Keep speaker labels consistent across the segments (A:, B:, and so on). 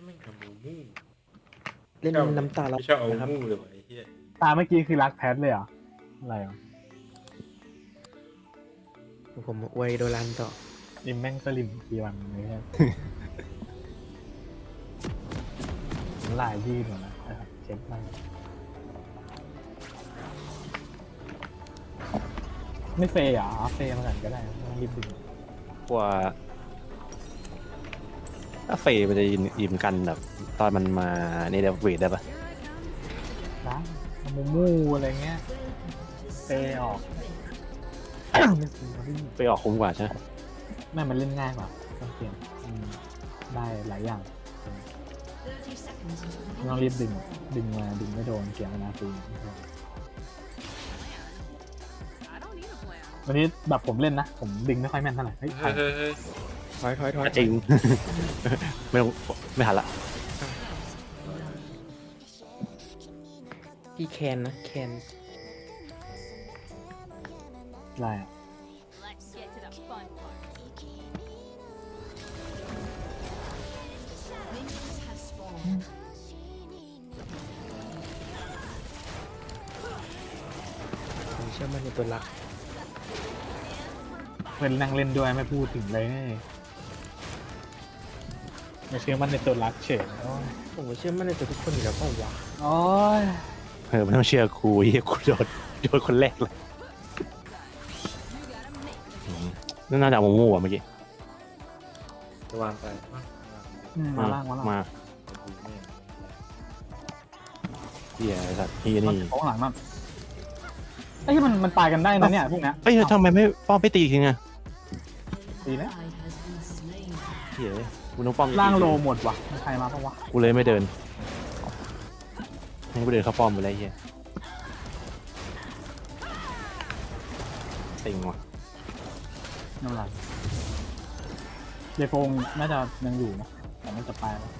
A: ช่แม่งกับมูมู
B: เล่นน้ำตาลับ
A: ไม่ชอบเอา
B: นะครับ
A: มูเลยวะไอ้เหี้ย
C: ตาเมื่อกี้คือรักแพทเลยเหรอ อะไรอะ
B: ผมอวยโดรันต่อ
C: อิมแม่งสลิมทีวันนี้ครับลายยืดหมดแล้วนะครับเช็คบ้างไม่เฟย์เหรออ๋อเฟย์มากันก็ได้ไม่ต้องรีบดึง
D: กว่า ถ้าเฟย์มันจะยินยิมกันแบบตอนมันมานี่เดวเวทได้ปะ
C: นะมูมูอะไรเงี้ยเฟย์ออกไม่ซื้อมาดิ
D: ไปออกคุ้มกว่าใช่ไหม
C: แม่มันเล่นง่ายกว่าต้องเปลี่ยนอืมได้หลายอย่างไม่ต้องรีบดึง ดึงมาดึงไม่โดนเสียงนาฟรีวันนี้แบบผมเล่นนะ ผมดึงไม่ค่อยแม่นเท่าไหร่เฮ้ย
A: เฮ้ยเฮ้ยเฮ้ย
B: ถอยถอยถอย
D: จริง ไม่ต้องไม่หันละ
B: พี่แคนนะแคน
C: อะไรอะ
E: Let's get to the fun part. Minions have spawned.
B: ผมเชื่อมั่นในตัวรัก
C: เพื่อนนั่งเล่นด้วยไม่พูดถึงเลย ไม่เชื่อมันในตัวรักเฉยโอ้ย
B: ผมก็เชื่อมั่นในตัวทุกคนอยู่แล้วเปล่าวะ
C: โอ้ย
D: เออไม่ต้องเชื่อครูเฮียครูโดนโดนคนแรกเลยอืมนั่นน่าจะเอามูมูอะเมื่อกี้
A: จะวางไปวาง
C: อืมมาล่างมาล่าง
D: มา
A: ไปดูแม่ง
D: เฮียไอ้สัตว์เฮีย
C: มัน
D: นี่
C: โค้งหลังมันไอ้ยมันมันตายกันได้นะเนี่ยพวกเนี้ย
D: เอ้ยทำไมไม่ป้อมไปตีทีไง
C: ดีนะ
D: เฮีย กูต้องป้อม
C: ล่างโลหมดว่ะมีใครมาปะวะ
D: กูเลยไม่เดินให้กูเดินเข้าป้อมไปเลยเฮียติงว่ะ
C: น้ำลายเดฟงน่าจะยังอยู่นะแต่น่าจะไปแล้ว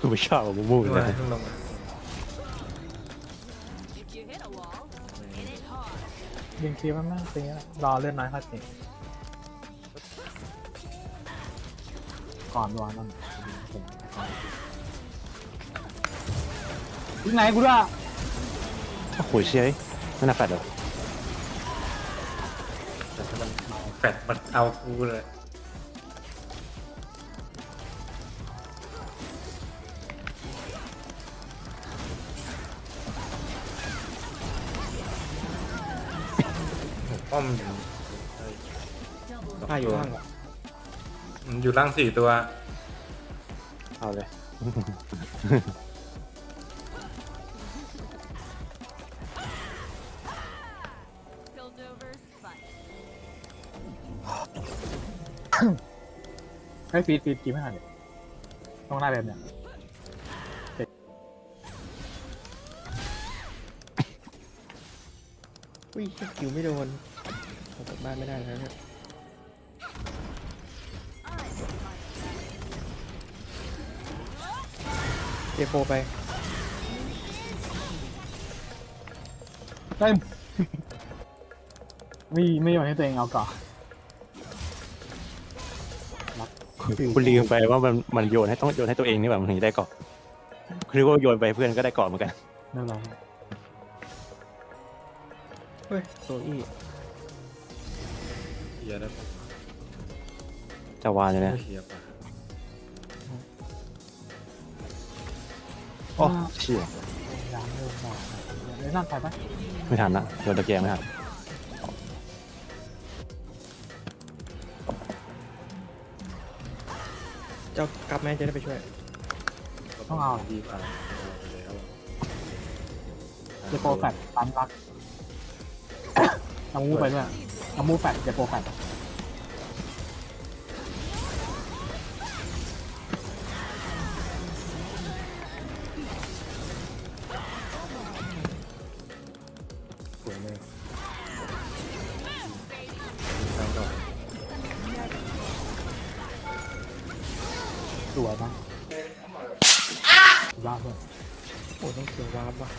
D: กูไม่ชอบมูมู
A: ขึ้น
D: เล
A: มายขึ้นลงมา
E: If you hit a wall, hit it hard.
C: ยิงคีมันมากจริงๆแหละรอเลื่อนน้อยค่อยติ ก่อนวางนั่นที่ไหนกูด้วย
D: โอ้โหเชี่ยไม่น่าแฟดเลย
A: แต่ถ้ามันแฟดมันเอากูเลยป้อมอยู่เฮ้ย
B: ป้าอยู่ข้างหลัง
A: มัน อยู่ล่างสี่ตัว
D: เอาเลย
E: Piltover's fun.
C: ให้ฟีดฟีดกินไม่ทันเดี๋ยวต้องหน้าแบบเนี้ย
B: อุ้ยคิวไม่โดนผมกลับบ้านไม่ได้แล้วเนี่ย โปไป
C: เต็มไม่ไม่ยอมให้ตัวเองเอาก่อน
D: คุณลืมไปว่ามันมันโยนให้ต้องโยนให้ตัวเองนี่แบบมันถึงจะได้เกาะคือว่าโยนไปเพื่อนก็ได้เกาะเหมือนกัน
C: นั่นแหละ
B: เฮ้ยโซอี้
A: เฮียแล้ว
D: จะวานเลยนะ
A: เฮียป่ะ
D: อ้เชี่ย
C: ยางเริ่มหน่อยเลยนั่นไปปะ
D: ไม่ทันละโยนตะแกรงไม่ทัน
B: เจ้ากลับแม่จะได้ไปช่วย
C: ต้องเอา
A: ดีกว่าเอาไปแล้ว
C: เจโปรแฟตปั๊มรักเอามูไปด้วยเอามูแฟตเจโปรแฟต
B: โอ้ต้องเสียววาร์ปว่ะ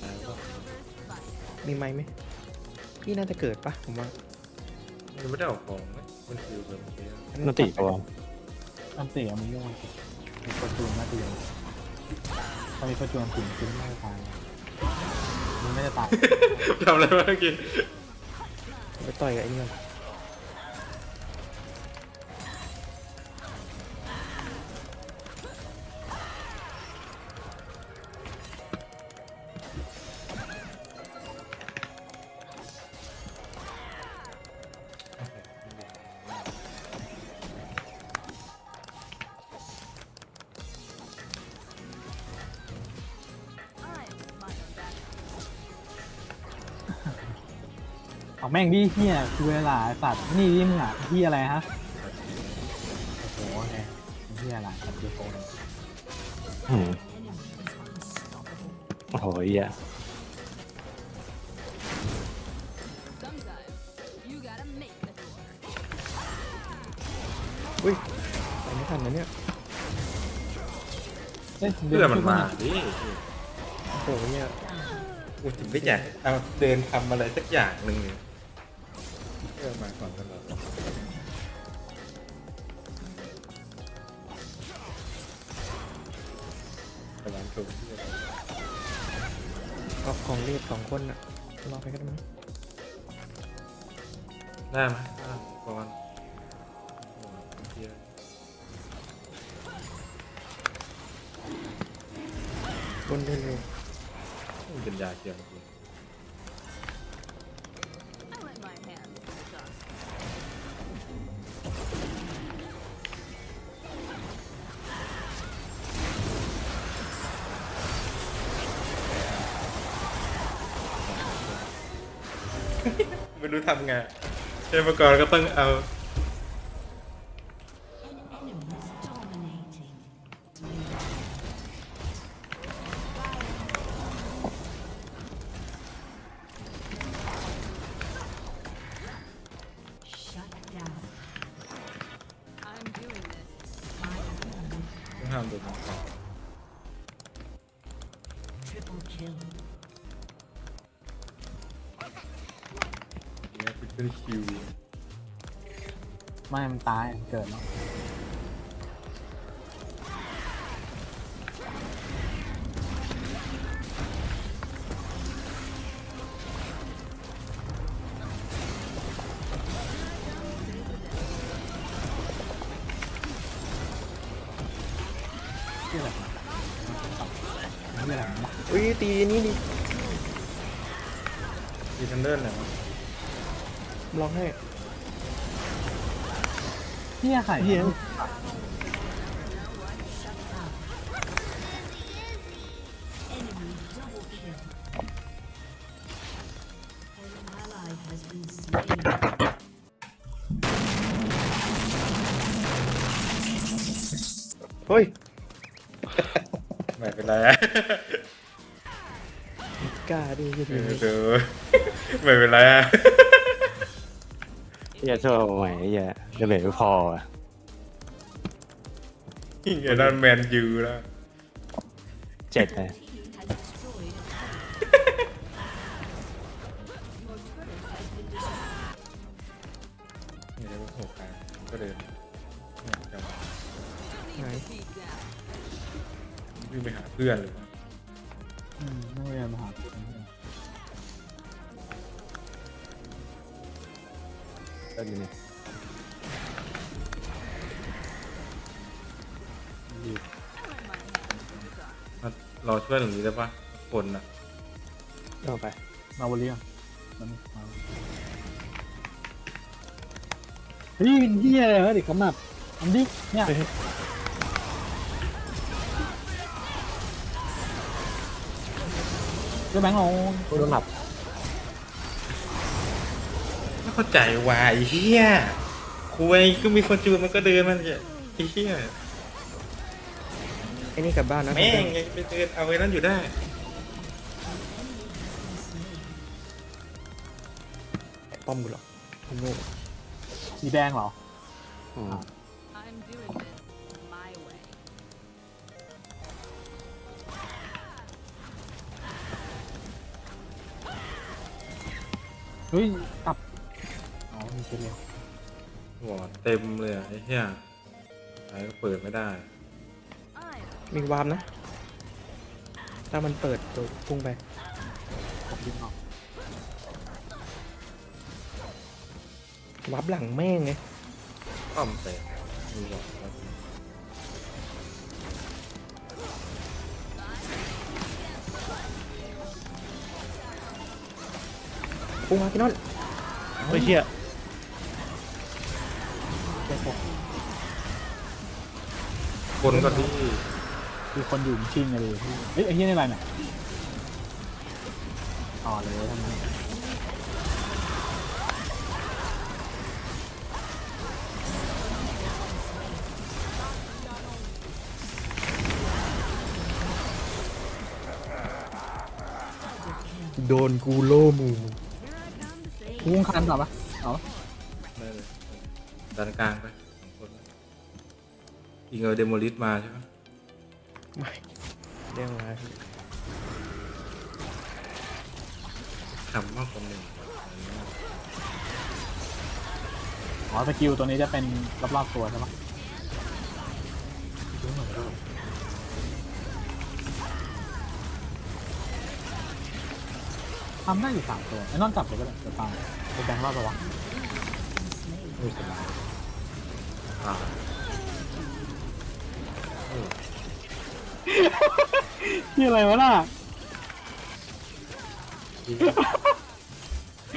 A: แล้วก็
B: มีไม้ไหมพี่น่าจะเกิดปะผมว่า
A: มันไม่ได้ออกของนะมันคิวแบบเมื่อกี้
D: นนติตัว
C: อันเตะมันโยนมีประจูนมาเดียวถ้ามีประจูนถึงขึ้นไม่ตายมันไม่ได้ตาย
A: ทำอะไรวะเมื่อกี้
B: ไปต่อยกับไอ้นี่มัน
C: เอา แม่งดิเฮียคือเวลาไอ้สัตว์นี่ดิมึงอะเฮียอะไรฮะโอ้โหไงเฮียอะไรกับเดโฟน
D: อืมโอ้โหเหี้ย
E: Sometimes you gotta make the tour.
B: อุ้ยไปไม่ทันนะเนี่ย
C: เอ้ย
A: เพื่อมันมา
C: ดิ
A: ดิ
B: โอ้โหเนี่ย
A: กูถึงไม่อยากเอาเดินทำอะไรสักอย่างหนึ่งเนี่ย เพื่อมาก่อนตลอดกำลังถูกที่จะ
B: ออกของเรียบสองคนอะรอไปก็ได้มั้ง
A: ได้ไหมได้ก่อนโอ้ยเหี้ย
B: บนได้เลย
A: มันเป็นยาเกียวจริง ไม่รู้ทำไงเจ้ามังกรก็ต้องเอา ตีอันนี้
C: ดิ
B: ดี
A: ทันเดอร์เนี่ย
B: ลองให้
C: เฮียไข่
B: เฮียเฮ้ย
A: ไม่เป็นไรอะ
B: กล้าดิยืด
A: เอ
B: ยื
A: อ
B: ด
A: เดี๋ยวไม่เป็นไรอะ
D: เหี้ยโชว์ใหม่เหี้ยจะเหลือไม่พออะ
A: ไอ้นั่นแมนยูแล้ว
D: เจ็ดเลย
A: นี่เดี๋ยวหัวกลางก็เดินเนี่ยจะมา
B: ไหน
E: Beat down.
A: วิ่งไปหาเพื่อนเลย
D: ก็ดีเนี่ย
E: I let my hands do the talking.
A: มารอช่วยตรงนี้ได้ปะคนอะ
D: เอาไป
C: มาบริอะมันมาเฮ้ยเฮียอะไรวะเด็กกำนับอันดิเนี่ยเจ้าแบงค์เอา
D: โดนหลับ
A: ไม่เข้าใจวายเฮียคุยก็มีคนจูนมันก็เดินมันจะไอ้เฮีย
B: ไอ้นี่กลับบ้านนะ
A: แม่งยังไปเดินเอาไว้นั่นอยู่ได้
B: ป้อมกูหรอกกูโง่
C: สีแดงเหรอ
D: อืม
E: I'm doing this my way.
C: เฮ้ยกลับอ๋อ มีเกลียว
A: วอร์ดเต็มเลยอะไอ้เหี้ยไอ้ก็เปิดไม่ได้
E: I'm
B: มีวาร์ปนะ ถ้ามันเปิดตัวพุ่งไป
C: ผมยิงออก
B: วาร์ปหลังแม่งไง
A: ป้อมแตกมีวอร์ดแล้ว
B: พุ่งมาพี่นอน
D: ไม่เชี่ย
A: คนก็ที่
C: คือคนอยู่ชิงเลยพี่เอ้ยไอ้เหี้ยนี่อะไรเนี่ยต่อเลยทำไม
B: โดนกูโล่มู
C: กูงคันต่อปะเอาปะ
A: ได้เลยดันกลางไป สองคนอีกเอาเดโมลิสมาใช่ไหม
B: ไม่เรียกมาพี่
A: คำว่าคนหนึ่ง
C: อ๋อสกิลตัวนี้จะเป็นรอบๆตัวใช่ปะทำได้อยู่สามตัวไอ้นอนจับเลยก็ได้เดี๋ยวตามไปแบงค์รอบระวัง
A: ไม่สบายอ่า
C: ที่อะไรวะน่ะ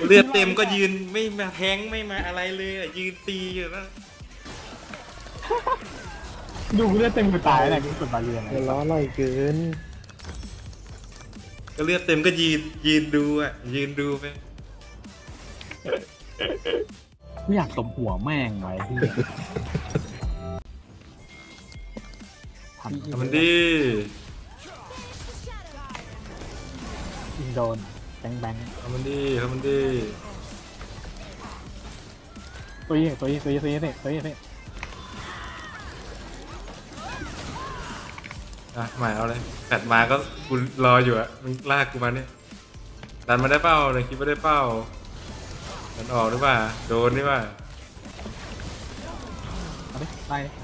A: เลือดเต็มก็ยืนไม่มาแทงไม่มาอะไรเลยอะยืนตีอยู่นะ
C: ดูกูเลือดเต็มกูตายเลยกูกดบาเรียน
B: เดี๋ยวล้อลอยเกิน
A: ก็เลือดเต็มก็ยืนยืนดูอะยืนดูไป
C: กูอยากตบหัวแม่งไว้ที่ ทำ
A: ทำมันดี
C: ยิงโดนแบงค์แบงค์
A: ทำมันดีทำมันดี
C: ตัวยี่ตัวยี่ตัวยี่ตัวยี่เนี่ยตัวยี่เนี่ย
A: อะหมายเอาเลยแฟดมาก็กูรออยู่อะมึงลากกูมาเนี่ยดันมาได้เป้าเลยคิดว่าได้เป้าดันออกหรือเปล่าโดนหรือเปล่า
C: เอาดิไล่
B: ก็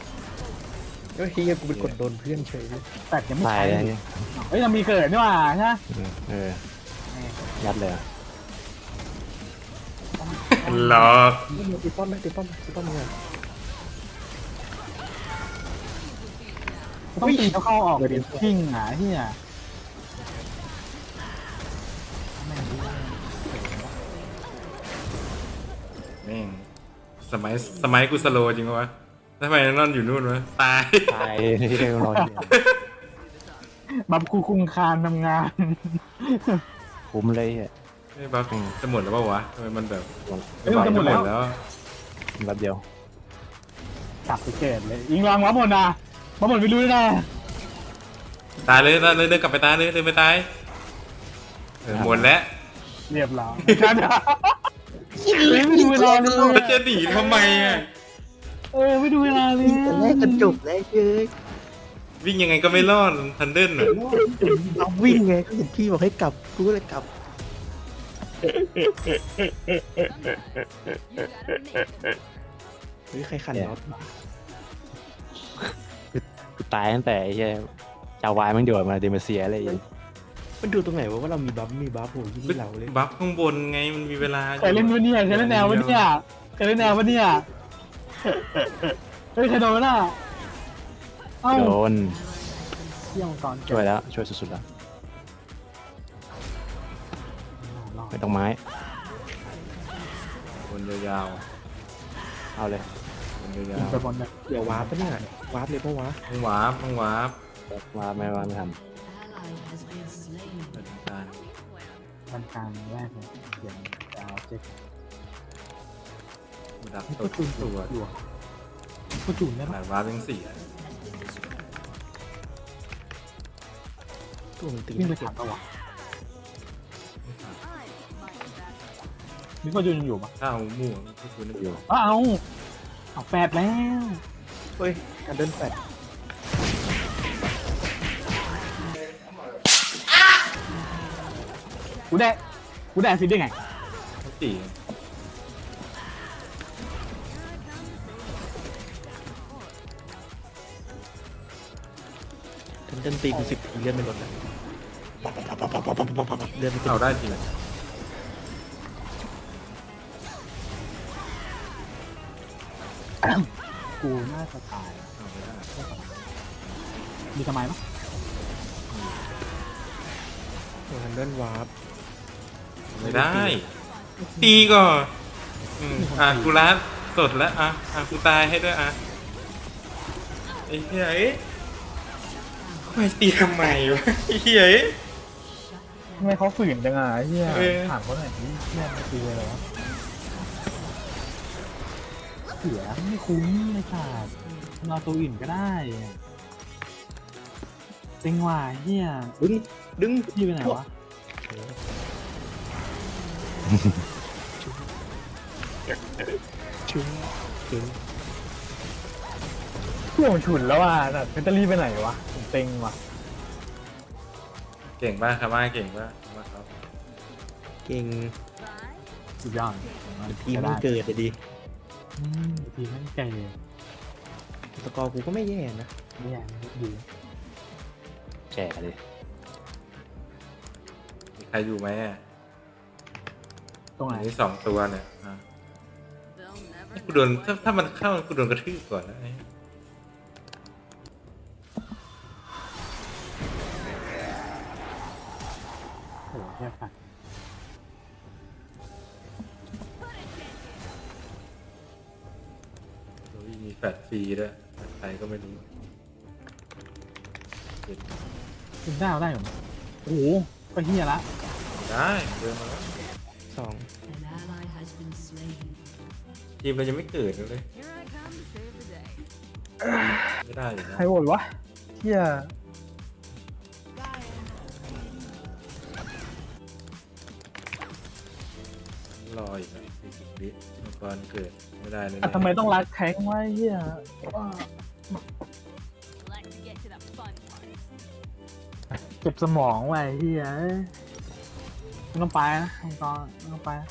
B: เฮียกูไปกดโดนเพื่อนเฉยเลย
C: แปดยังไม่
D: ตาย
C: ใช้
D: เลยเนี่ย
C: เฮ้ยเรามีเกิดนี่หว่าใช่ไหม
D: เออยัดเลยอะ
A: หลอก
B: ตีป้อมไหมตีป้อมไหมตีป้อมยังไง
C: ต้องตีเขาเข้าออกเปลี่ยนทิ้งอะเฮีย
A: แม่งสมัยสมัยกูสโลว์จริงวะ ทำไมนอนอยู่นู่นวะตาย
D: ตายที่ได้รออยู่
C: บับคูคุงคานทำงาน
D: คุ้มเลยอะ
A: ไม่บัฟจะหมดแล้วเปล่าวะทำไมมันแบบ
C: เอ้ยมันจะหมดแล้ว
A: แล้ว
D: แบบเดียว
C: กลับไปเกิดเลยยิงรังวับหมดนะวับหมดไม่รู้ด้วยนะ
A: ตายเลยตายเลยเดินกลับไปตายเลยเดินไปตายเออหมดแล้ว
C: เรียบร้อยกันไม่ดูเวลาเลย
A: มันจะหนีทำไมอะ
C: เออไม่ดูเวลาเลย
B: แต่แรกก็จบแล้วเย้ย
A: วิ่งยังไงก็ไม่รอดทันเดิลอะ
B: เราวิ่งไงก็เห็นพี่บอกให้กลับกูก็เลยกลับ
E: You gotta make it.
B: เฮ้ยใครขันน็อต
D: กูตายตั้งแต่ไอ้เหี้ยจาวายมันโดดมาเดมเซียอะไรอย่างเงี้ย
B: มันดูตรงไหนวะว่าเรามีบัฟมีบัฟโอ้ยยิ่งเราเลย
A: บัฟข้างบนไงมันมีเวลาอยู่
C: เคยเล่นวะเนี่ยเคยเล่นแนววะเนี่ยเคยเล่นแนววะเนี่ย เฮ้ยใครโดนวะน่ะเอ้า
D: โดน
C: เที่ยวก่อนเก็บ
D: ช่วยแล้ว ช่วยสุดๆแล้วไม่ต้องไม้
A: บนยาว
D: เอาเลย
A: ๆบนยา
C: ยิง
A: ว
C: ไปบนเลย
B: เดี๋ยววาร์ปปะเนี่ยวาร์ปเลยปะวะ
A: ๆต้องวาร์ปต้องวาร์ป
D: มาไม่มาไม่ท
A: ไปทางกลาง
C: บรรการแรกเลยเขียนดาวเจ็ค
A: ดัก
C: นี่
A: ตั
C: ก็
A: ว
C: จูน
A: ตัว
C: อยู่ก็จูนได้
A: ห
C: ปะ
A: ลายวาร์ปยังสี่อะ
B: ตัวมันตี
C: วิ่งไป
B: ไม่เก็
C: ถา
B: บ
C: มปะวะ
A: ไม่ผ่าน
C: นี่ก็จูนยังอยู่ปะ
A: ถ้าเอาหมู่ก็คือนั่นำ
D: อยู่
C: อ้าวเอาแปดแล้ว
B: เฮ้ยการเดินแฟด
C: กูได้กูได้ฟิตได้ไง
A: ทั้
B: เดินตีกูสิบทีเลื่อนไม่ลดนะเลื่อนไม่ขึ้น
A: เอาได้จริง
C: กูน่าจะตาย
A: เอาไม่ได้
C: มีทำไมปะ
B: ทันเดินวาร์ป
A: ไม่ได้ ตีก่อนอืมอะกูรัดสดแล้วอะอะกูตายให้ด้วยอะไอ้เหี้ยเอ๊ะ ไม่ตีทำไมวะไอ้เหี้ยเอ๊ะ
C: ทำไมเขาฝืนจังอะไอ้เฮีย
A: เออ
C: ถามเขาหน่อยดิเฮียไม่ตีเลยเหรอวะเสียไม่คุ้มไม่ขาดนอนตัวอื่นก็ได้เซ็งว่ะเฮีย
B: ดึงดึง
C: พี่ไปไหนวะ
B: ชุ่มดึง
C: พวกผมฉุนแล้วอะแต่เพชรรีไปไหนวะผม เซ็งว่ะ
A: เก่งป่ะคาม่าเก่งป่ะคาม่าครับ
B: เก่ง
C: สุดยอด
B: ทีมมันเกิดอะดิ
C: อืมทีมแม่งใจเลย
B: สกอร์กูก็ไม่แย่นะ
C: เนี่ยดี
D: แจกเลย
A: มีใครอยู่ไหมอะ
C: ตรงไหน
A: อันนี้สองตัวเนี่ยอะ
E: They'll never
A: กูโดนถ้าถ้ามันเข้ากูโดนกระทืบก่อนนะไอ้
C: โอ้โหแค่ฝัน
A: โอ้ยมีแฟดฟรีด้วยแฟดใครก็ไม่รู้เจ็ด
C: คุณได้เอาได้เหรอโอ้โหก็เฮียละ
A: ได้เดินมาแล้ว
B: สอง
E: An ally has been slain.
A: ทีมเรายังไม่เกิดเลย
E: Here I come to save the day.
A: ไม่ได้อยู่นะ
C: ใครโหวตวะเฮีย
A: รออีกสี่สิบวิมังกรเกิดไม่ได้เลย
C: อะทำไมต้องรักแข้งวะเฮียว้า
E: Let's get to the fun part.
C: เจ็บสมองว่ะไอ้เฮียเอ้ยไม่ต้องไปนะมังกรไม่ต้องไปนะ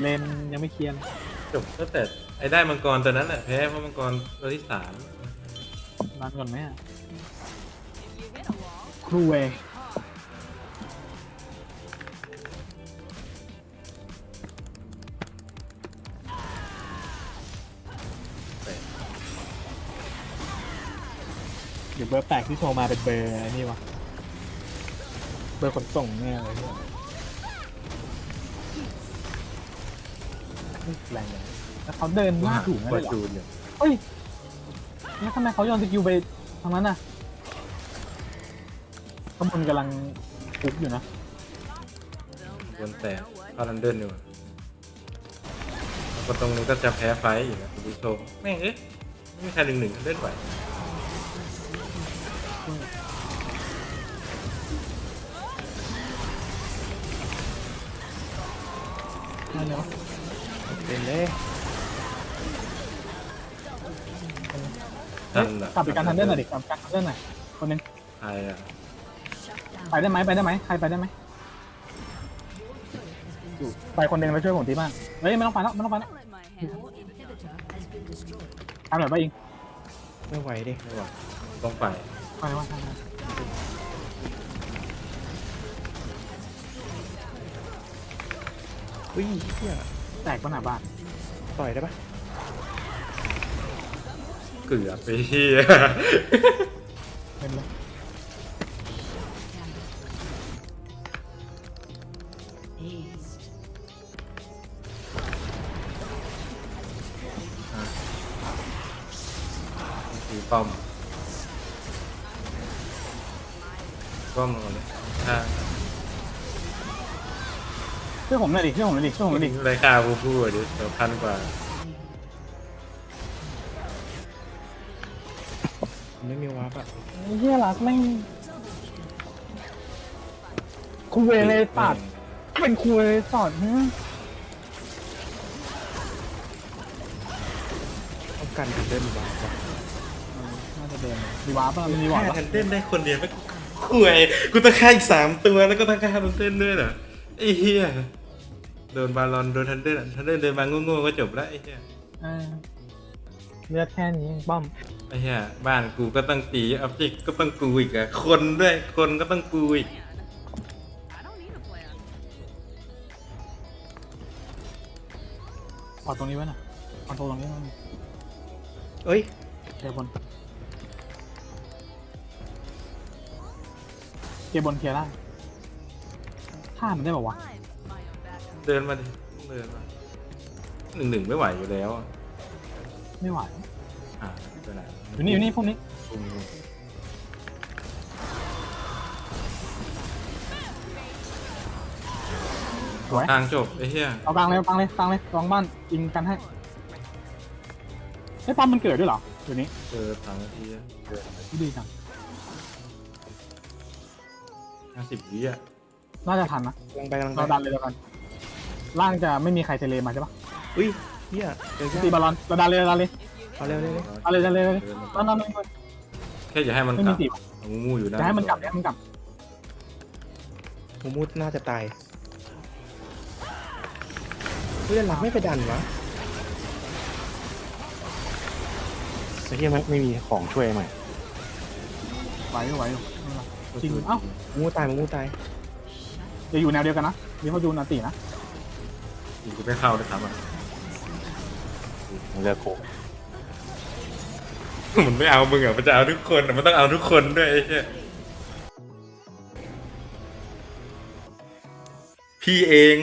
C: เลนยังไม่เคลียร์เลย
A: จบตั้งแต่ไอ้ได้มังกรตัวนั้นแหละแพ้เพราะมังกรตัวที่สาม
C: รันก่อนไหมอะ
E: If you hit a wall,
C: ครูเว
A: แเบ
C: อร์แปลกที่โทรมาเป็นเบอร์ไอ้นี่วะเบอร์ขนส่งแน่เลยเนี่ยแรงเลยแล้วเขาเดินหน้าถูกไม่
A: ก
C: ได้
A: ว่า
C: เหรอ
A: จูนเนี่ย
C: เฮ้ยแล้วทำไมเขาโยนสกิลไปทางนั้นน่ะข้างบนกำลังคุกอยู่นะ
A: โดนแตก
E: know what
A: เข้ารันเดิลอยู่อะแล้วก็ตรงนี้ก็จะแพ้ไฟต์อีกอะคุณผู้ชมแม่งเอ๊ะไม่มีใครหนึ่งหนึ่งเล่นไหว
B: เป็นเลย
A: ทันอะ
C: กลับไปการทันเดอร์หน่อยดิกลับไปการทันเดอร์หน่อยคนหนึง
A: ใครอะ
C: ไปได้ไหมไปได้ไหมใครไปได้ไหมไปคนหนึงแล้วช่วยผมทีบ้างเฮ้ยไม่ต้องไปแล้วไม่ต้องไปแล้ว
E: I'll let my hand.
C: ทำแบบไปเอง
B: ไม่ไหวดิ
A: ไม่ไหวต้องไป
C: ไปว่าทำไม
B: อุ้ยเฮีย
C: แตกปัญหาบ้าน
B: ต่อยได้ปะ
A: เกือบไปเฮีย
C: เป็นเลย
A: ตีป้อมป้อมเอาเลยข้าง
C: ช่วยผมหน่อยดิช่วยผมหน่อยดิช่วยผมหน่อยดิ
A: รายค่าผู้พูดดิเดี๋ยวพันกว่า
B: ไม่มีวาร์ปอะ
C: ไอ้เฮียรักแม่งครูเวเลยตัดเป็นครูเวเลยสอดเนี่ย
B: ต้องการทันเดินวาร์ปอะ
C: น่าจะเดินมีวาร์ปป่ะมีวาร์ป
A: ฆ่า
C: ป่ะ
A: ทันเต้นได้คนเดียวไม่ห่วยกูต้องฆ่าอีกสามตัวแล้วก็ต้องฆ่าทันเต้นด้วยเหรอไอ้เหี้ย โดนบาลอนโดนทันเต้นทันเต้นเดินมาโง่ๆก็จบแล้วไอ้เหี้ย
C: เออเลือดแค่นี้ป้อม
A: ไอ้เหี้ยบ้านกูก็ต้องตีออบเจกก็ต้องกูอีกอะคนด้วยคนก็ต้องกูอีก
E: I don't need a plan.
C: เอาตรงนี้ไว้หน่อยคอนโทรลตรงนี้ไว้หน่อย
B: เอ้ย
C: เกียร์บนเกียร์บนเคลียร์ได้ท่ามันได้ป่าวะ
E: I'm my own backup.
A: เดินมาดิเดินมาหนึ่งหนึ่งไม่ไหวอยู่แล้วอะ
C: ไม่ไหว
A: อ่าไปไหน
C: อยู่นี่อยู่นี่พวกนี้
A: อืม
C: สวย
A: ทางจบไอ้เหี้ย
C: เอากลางเลยเอากลางเลยกลางเลยลองบ้านยิงกันให้ไอ้ยปั๊มมันเกิดด้วยเหรอเดี๋ยวนี้
A: เจอสามนาทีอะ
C: ดีจัง
A: ห้าสิบวิอะ
C: น่าจะทันนะ
B: กำลังไปกำลังไป
C: เราดันเลยแล้วกัน ล่างจะไม่มีใครเทเลมาใช่ปะ
B: อุ้ยเฮียเจอ
C: ตีบอลลอนเราดันเลยเราดันเลย
B: เอาเร็วเร็วเร็ว
C: เอาเลยดันเลยดันเลย
A: เดินมา
C: ดันดันเลย
A: แค่อย่าให้มัน
C: ไม่
A: ก
C: มี
A: ลับ
C: ตี
A: งูอยู่นะ
C: จะให้มันกลับจะให้มันกลับ
B: มูมูดน่าจะตายเพื่อนหลักไม่ไปดันวะ
D: ไอ้เหี้ยไม่ไม่มีของช่วยใหม่
C: ไหวอยู่ไหวอยู่ไม่ไหวจริงเอ้า
B: มูมูตายมูมูตาย
C: อย่าอยู่แนวเดียวกันนะมีเขาดูนาตีนะ
A: กูไม่เข้าเลยครับอะ
D: เลือกโคก
A: มันไม่เอามึงอะมันจะเอาทุกคนอะมันต้องเอาทุกคนด้วยไอ้เหี้ยพี่เอง